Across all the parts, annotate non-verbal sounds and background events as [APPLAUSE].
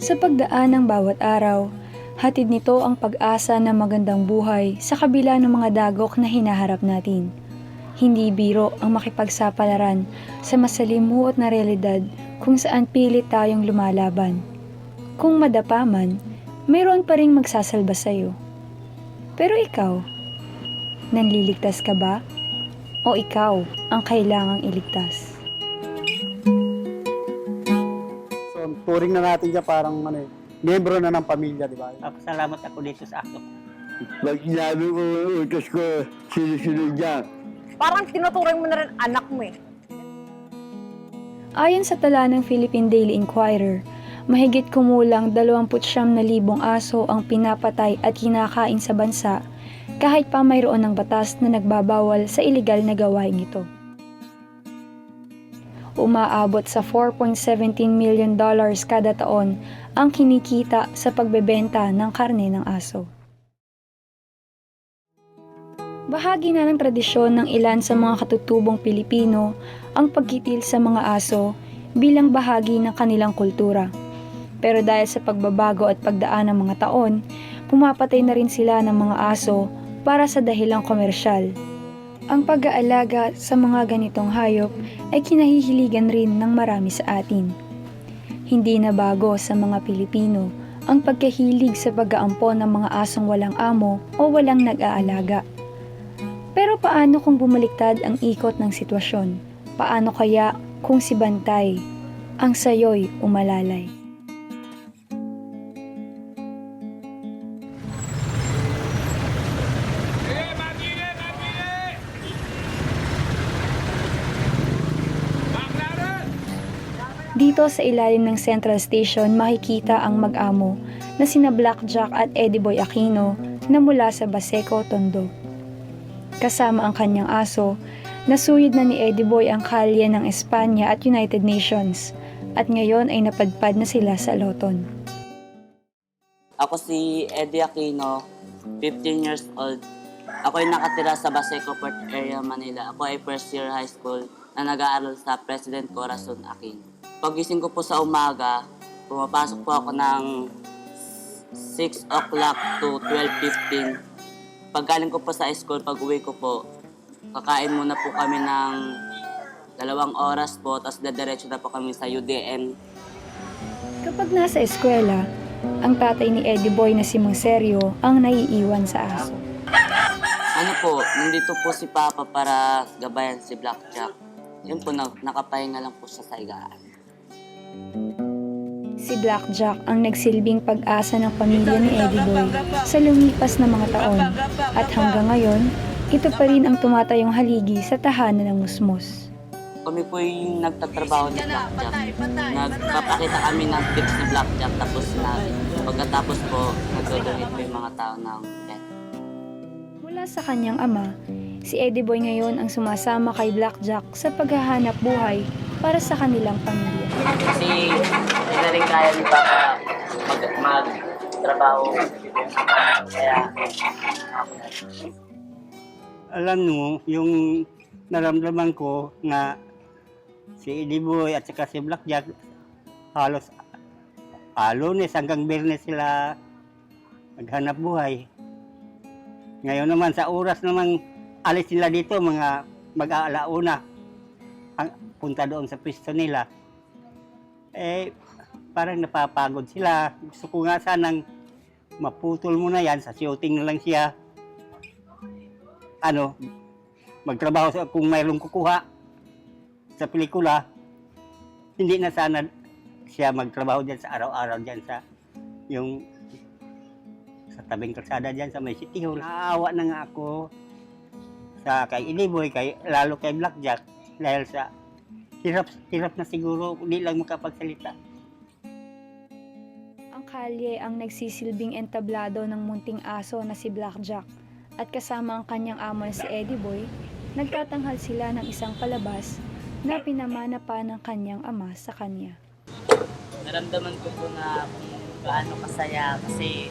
Sa pagdaan ng bawat araw, hatid nito ang pag-asa ng magandang buhay sa kabila ng mga dagok na hinaharap natin. Hindi biro ang makipagsapalaran sa masalimuot na realidad kung saan pilit tayong lumalaban. Kung madapa man, mayroon pa ring magsasalba sa'yo. Pero ikaw, nanliligtas ka ba? O ikaw ang kailangang iligtas? Turing na natin siya parang ano, eh, membro na ng pamilya, di ba? Pasalamat ako dito sa aso. Pag sinabi ko, utos ko, sinusunod niya. Parang tinuturing mo na rin anak mo eh. Ayon sa tala ng Philippine Daily Inquirer, mahigit kumulang 29,000 aso ang pinapatay at kinakain sa bansa kahit pa mayroon ng batas na nagbabawal sa ilegal na gawain ito. Umaabot sa 4.17 million dollars kada taon ang kinikita sa pagbebenta ng karne ng aso. Bahagi na ng tradisyon ng ilan sa mga katutubong Pilipino ang pagkitil sa mga aso bilang bahagi ng kanilang kultura. Pero dahil sa pagbabago at pagdaan ng mga taon, pumapatay na rin sila ng mga aso para sa dahilang komersyal. Ang pag-aalaga sa mga ganitong hayop ay kinahihiligan rin ng marami sa atin. Hindi na bago sa mga Pilipino ang pagkahilig sa pag-aampon ng mga asong walang amo o walang nag-aalaga. Pero paano kung bumaliktad ang ikot ng sitwasyon? Paano kaya kung si Bantay ang sayo'y umalalay? Dito sa ilalim ng Central Station makikita ang mag-amo na sina Blackjack at Eddie Boy Aquino na mula sa Baseco, Tondo. Kasama ang kanyang aso, nasuyod na ni Eddie Boy ang kalye ng Espanya at United Nations at ngayon ay napadpad na sila sa Loton. Ako si Eddie Aquino, 15 years old. Ako ay nakatira sa Baseco Port Area, Manila. Ako ay first year high school na nag-aaral sa President Corazon Aquino. Pagising ko po sa umaga, pumapasok po ako ng 6 o'clock to 12.15. Paggaling ko po sa school, pag uwi ko po, kakain muna po kami ng dalawang oras po, tapos dadiretso na po kami sa UDN Kapag nasa eskwela, ang tatay ni Eddie Boy na si Mang Seryo ang naiiwan sa aso. Ano po, nandito po si Papa para gabayan si Blackjack. Yun po, na, nakapahinga lang po siya sa higaan. Si Blackjack ang nagsilbing pag-asa ng pamilya ni Eddie Boy sa lumipas na mga taon at hanggang ngayon, ito pa rin ang tumatayong haligi sa tahanan ng musmos. Kami po yung nagtatrabaho ni Blackjack. Nagpapakita kami ng tips ni Blackjack tapos na pagkatapos po, nagdodonate po yung mga tao ng pet. Mula sa kanyang ama, si Eddie Boy ngayon ang sumasama kay Blackjack sa paghahanap buhay para sa kanilang pamilya. Kasi hindi na rin kaya ni Papa mag, magtrabaho. Kaya Alam mo, yung naramdaman ko na si Eddie Boy at saka si Blackjack, halos ah, lunes hanggang biyernes sila naghanap buhay. Ngayon naman, sa oras naman alis sila dito, mga mag-aalauna, punta doon sa pwesto nila. Eh, parang napapagod sila. Gusto ko nga sanang maputol mo na yan, sa shooting na lang siya. Ano, magtrabaho sa kung mayroong kukuha sa pelikula, hindi na sana siya magtrabaho diyan sa araw-araw diyan sa yung sa tabing kalsada diyan sa may City Hall. Naawa na nga ako sa kay Iliboy, kay, lalo kay Blackjack dahil sa hirap hirap na siguro hindi lang makapagsalita. Ang kalye ang nagsisilbing entablado ng munting aso na si Blackjack at kasama ang kanyang amo na si Eddie Boy, nagtatanghal sila ng isang palabas na pinamana pa ng kanyang ama sa kanya. naramdaman ko po na kung gaano kasaya kasi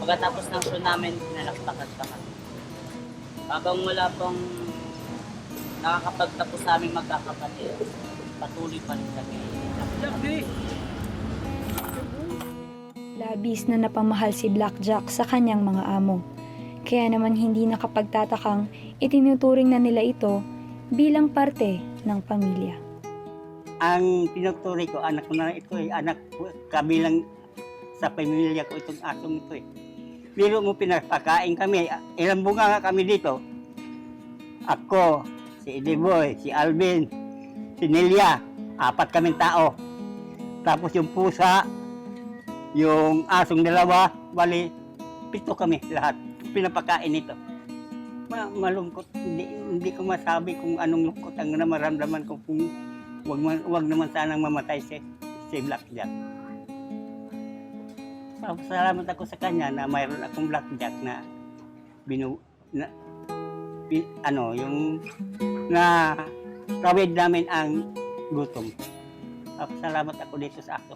pagkatapos ng show namin, pinalakpakan pa kami. Habang wala pong nakakapagtapos sa aming magkakapatid, patuloy pa rin kami. Labis na napamahal si Blackjack sa kanyang mga amo. Kaya naman hindi nakapagtatakang itinuturing na nila ito bilang parte ng pamilya. Ang pinagturi ko, anak ko na ito eh. Anak ko, kabilang sa pamilya ko itong asong ito eh. Biro mo pinapakain kami. Ilang bunga nga kami dito. Ako, si Ediboy, si Alvin, si Nelia. Apat kaming tao. Tapos yung pusa, yung asong dalawa, bali, pito kami lahat. Pinapakain ito. Ma malungkot. Hindi, hindi ko masabi kung anong lungkot ang namaramdaman ko kung wag, man, wag naman sanang mamatay si, si Blackjack. Salamat ako sa kanya na mayroon akong Blackjack na binu na, ano yung na tawid namin ang gutom. Ako, salamat ako dito sa ako.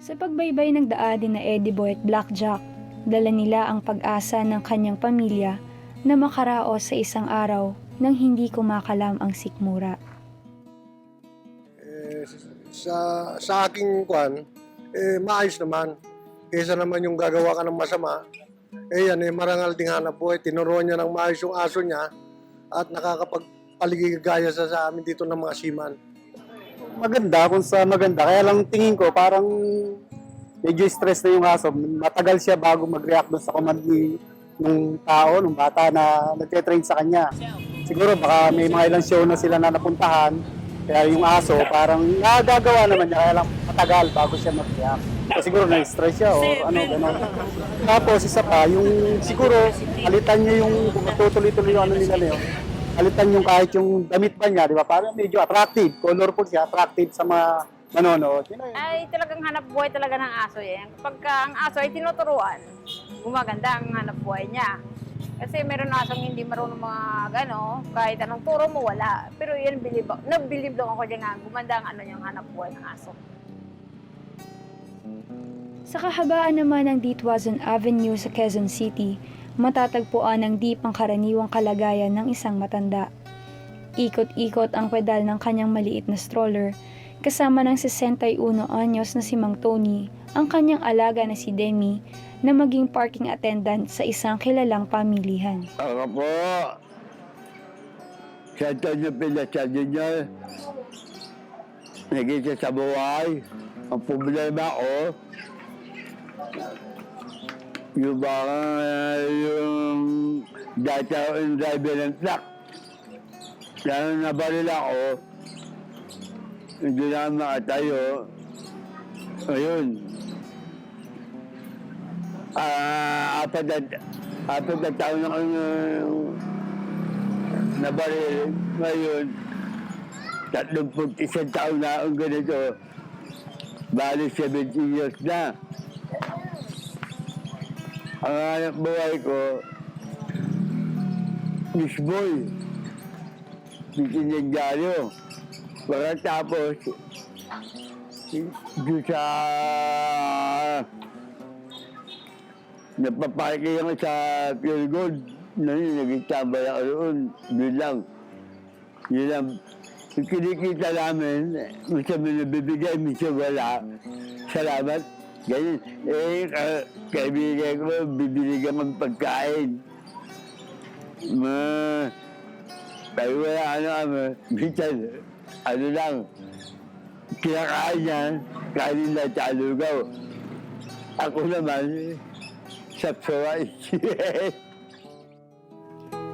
Sa pagbaybay ng daadin na Eddie Boy at Blackjack, dala nila ang pag-asa ng kanyang pamilya na makaraos sa isang araw nang hindi kumakalam ang sikmura. eh, sa sa aking kwan, eh, maayos naman. Kaysa naman yung gagawa ka ng masama, eh yan, eh, marangal ding hanap buhay. Tinuruan niya ng maayos yung aso niya at nakakapagpaligigaya sa, sa amin dito ng mga siman. Maganda kung sa maganda. Kaya lang tingin ko parang medyo stress na yung aso. Matagal siya bago mag-react doon sa command ni ng tao, ng bata na nagte-train sa kanya. Siguro baka may mga ilang show na sila na napuntahan. Kaya yung aso parang nagagawa naman niya. Kaya lang matagal bago siya mag-react. [LAUGHS] Siguro na-stress siya o ano, gano'n. Tapos isa pa, yung siguro alitan niya yung tutuloy-tuloy yung ano nila na yun. Alitan yung kahit yung damit ba niya, di ba? Parang medyo attractive, colorful siya, attractive sa mga manonood. Yun na yun. Ay, talagang hanap buhay talaga ng aso yan. Pagka ang aso ay tinuturuan, gumaganda ang hanap buhay niya. Kasi meron asong hindi marunong mga gano, kahit anong turo mo, wala. Pero yan, believe, nabilib lang ako dyan nga, gumanda ang ano yung hanap buhay ng aso. Sa kahabaan naman ng Ditwazon Avenue sa Quezon City, matatagpuan ang di pangkaraniwang kalagayan ng isang matanda. Ikot-ikot ang pedal ng kanyang maliit na stroller, kasama ng 61 anyos na si Mang Tony, ang kanyang alaga na si Demi, na maging parking attendant sa isang kilalang pamilihan. Ako po. Sa ito niyo pinasadyo niyo. Nagisa sa buhay. Ang problema ko, yung baka yung dati ako yung driver ng truck. Lalo nabaril ako, hindi na makatayo. Ayun. Ah, apat na, apat na taon ako uh, nabaril. Ngayon, tatlumput isang taon na akong ganito. Bali, 17 years na. Ang anak buhay ko, Miss Boy. Titinagdalo. Pagkatapos, doon sa napaparke ako sa Pure Gold. Noon, naging tambay ako roon. Doon lang. Yun lang. Yung kinikita namin, minsan may nabibigay, minsan wala. Salamat. Ganyan. Eh, ka, kaibigan ko, bibili ka ng pagkain. Ma, tayo wala ano kami. Minsan, ano lang, kinakain niya, kanin na sa lugaw. Ako naman, sapsaway. [LAUGHS]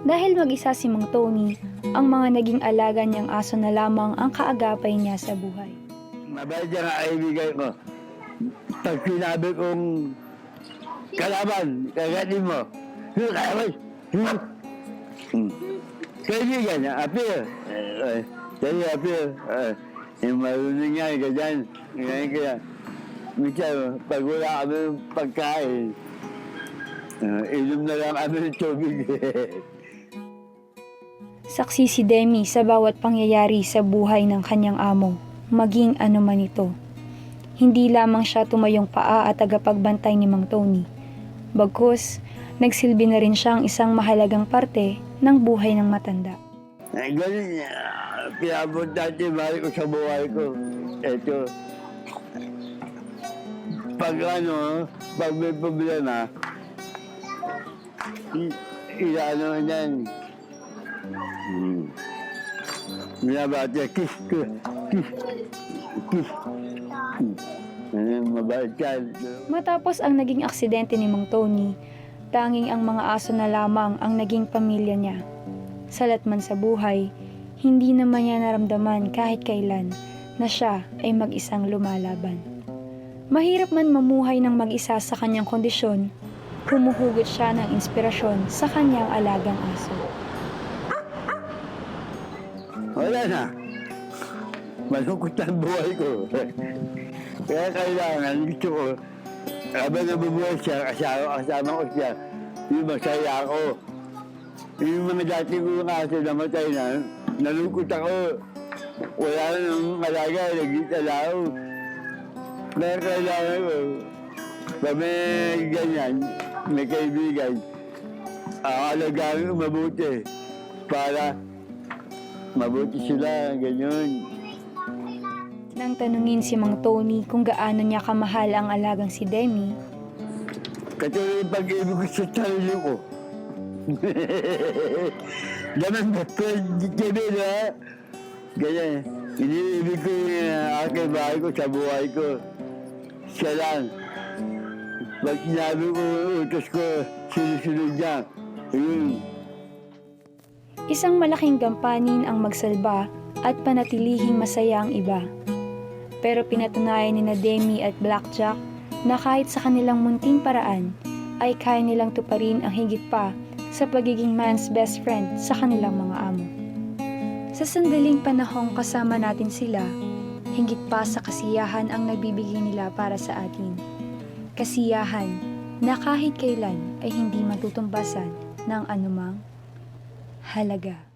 Dahil mag-isa si Mang Tony, ang mga naging alaga niyang aso na lamang ang kaagapay niya sa buhay. Mabait niya nga kaibigan ko. Pag sinabi kong kalaban, kagatin mo. Yung kalaban, hmm. Hmm. Kaibigan appear. Eh, Kaya appear. Eh, Yung marunong nga, ganyan. Ganyan kaya. Minsan, pag wala kami pagkain, uh, inom na lang kami ng tubig. [LAUGHS] Saksi si Demi sa bawat pangyayari sa buhay ng kanyang amo, maging ano man ito. Hindi lamang siya tumayong paa at tagapagbantay ni Mang Tony. Bagkus, nagsilbi na rin siyang isang mahalagang parte ng buhay ng matanda. Ay, ganun niya. Pinabot natin mahal ko sa buhay ko. Ito. pag ano, pag may problema, i- ilaano yan. Hmm. Binabati, kiss ko, kiss, kiss. Hmm. Ano, mabait ka. Matapos ang naging aksidente ni Mang Tony, tanging ang mga aso na lamang ang naging pamilya niya. Salat man sa buhay, hindi naman niya naramdaman kahit kailan na siya ay mag-isang lumalaban. Mahirap man mamuhay ng mag-isa sa kanyang kondisyon, humuhugot siya ng inspirasyon sa kanyang alagang aso. Wala na. Malungkot ang buhay ko. Kaya kailangan, gusto ko, habang nabubuhay siya, kasama, kasama ko siya, yung masaya ako. Yung mga dati ko aso namatay na, nalungkot ako. Wala na nang alaga, nagkita lang. Kaya kailangan ko, may ganyan, may kaibigan, aalagaan mabuti para mabuti sila, ganyan. Nang tanungin si Mang Tony kung gaano niya kamahal ang alagang si Demi, Katulad yung pag-ibig ko sa sarili ko. Naman ba, pwede na. Ganyan. Iniibig ko yung aking bahay ko sa buhay ko. Siya lang. Pag sinabi ko, utos ko, sinusunod niya. Ayun. Isang malaking gampanin ang magsalba at panatilihing masaya ang iba. Pero pinatunayan ni Demi at Blackjack na kahit sa kanilang munting paraan ay kaya nilang tuparin ang higit pa sa pagiging man's best friend sa kanilang mga amo. Sa sandaling panahong kasama natin sila, higit pa sa kasiyahan ang nagbibigay nila para sa atin. Kasiyahan na kahit kailan ay hindi matutumbasan ng anumang halaga.